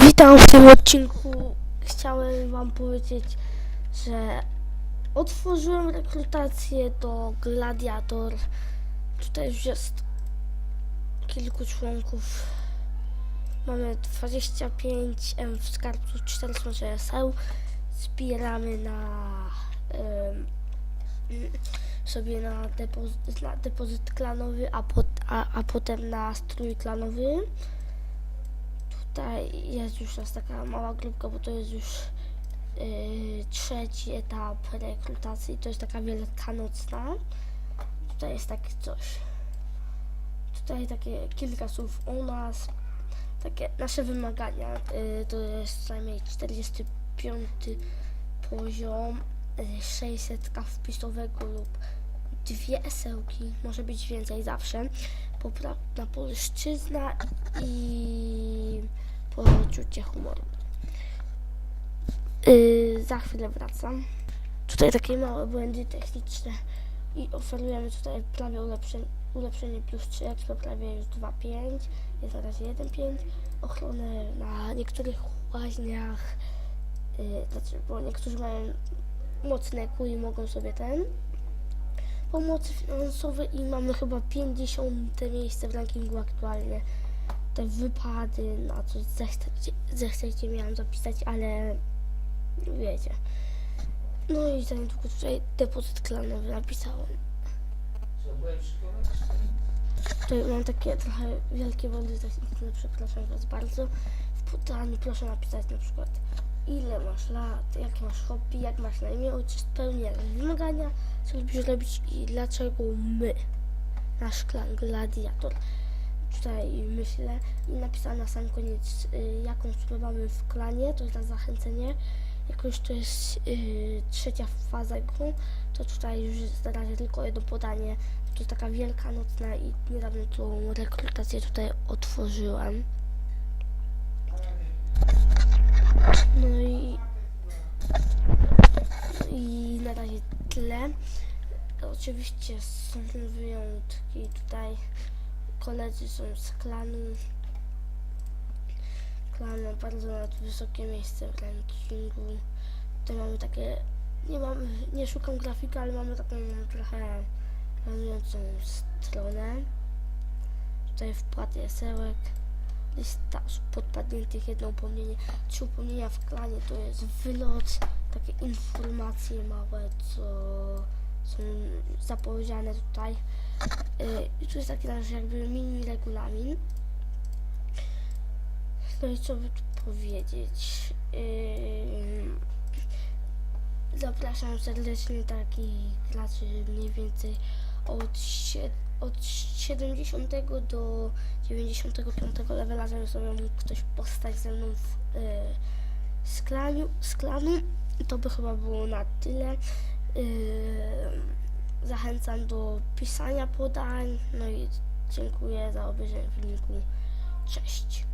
Witam w tym odcinku. Chciałem Wam powiedzieć, że otworzyłem rekrutację do Gladiator. Tutaj już jest kilku członków. Mamy 25 M w skarbcu 400 SL. Zbieramy na em, sobie na depozyt, na depozyt klanowy, a, pot, a, a potem na strój klanowy. Tutaj jest już nas taka mała grupka, bo to jest już yy, trzeci etap rekrutacji. To jest taka wielkanocna. Tutaj jest takie coś. Tutaj takie kilka słów o nas. Takie nasze wymagania. Yy, to jest co najmniej 45 poziom. Yy, 600 wpisowego lub dwie esełki. Może być więcej zawsze. Poprawna polszczyzna i poczucie humoru. Yy, za chwilę wracam. Tutaj takie małe błędy techniczne i oferujemy tutaj prawie ulepszenie, ulepszenie plus 3 expo, prawie już 2,5, jest na razie 1,5, ochronę na niektórych łaźniach, yy, znaczy, bo niektórzy mają mocne kły i mogą sobie ten pomocy finansowej i mamy chyba 50 miejsce w rankingu aktualnie. Te wypady, na co zechcecie, zechcecie miałam zapisać, ale wiecie. No i za niedługo tutaj depozyt klanowy napisałem. Tutaj mam takie trochę wielkie błędy techniczne, przepraszam Was bardzo. W pytaniu proszę napisać na przykład ile masz lat, jakie masz hobby, jak masz na imię, czy spełniasz wymagania, co lubisz robić i dlaczego my, nasz klan Gladiator. Tutaj myślę i napisałem na sam koniec y, jaką służbę mamy w klanie, to jest na zachęcenie. Jak już to jest y, trzecia faza gry, to tutaj już jest na razie tylko jedno podanie. To jest taka wielka nocna i niedawno tą rekrutację tutaj otworzyłem. No i, i na razie tyle. Oczywiście są wyjątki. Koledzy są z klanu. Klan ma bardzo wysokie miejsce w rankingu. Tutaj mamy takie, nie mamy, nie szukam grafika, ale mamy taką trochę planującą stronę. Tutaj wpłat jasełek. Lista osób podpadniętych, jedno upomnienie. Trzy upomnienia w klanie to jest wylot, takie informacje małe, co są zapowiedziane tutaj. I tu jest taki nasz jakby mini regulamin. No i co by tu powiedzieć? Yy, zapraszam serdecznie takich graczy mniej więcej od, od 70 do 95 levela, żeby sobie mógł ktoś postać ze mną w, yy, z, klaniu, z klanu. I to by chyba było na tyle. Yy, zachęcam do pisania podań. No i dziękuję za obejrzenie filmiku. Cześć.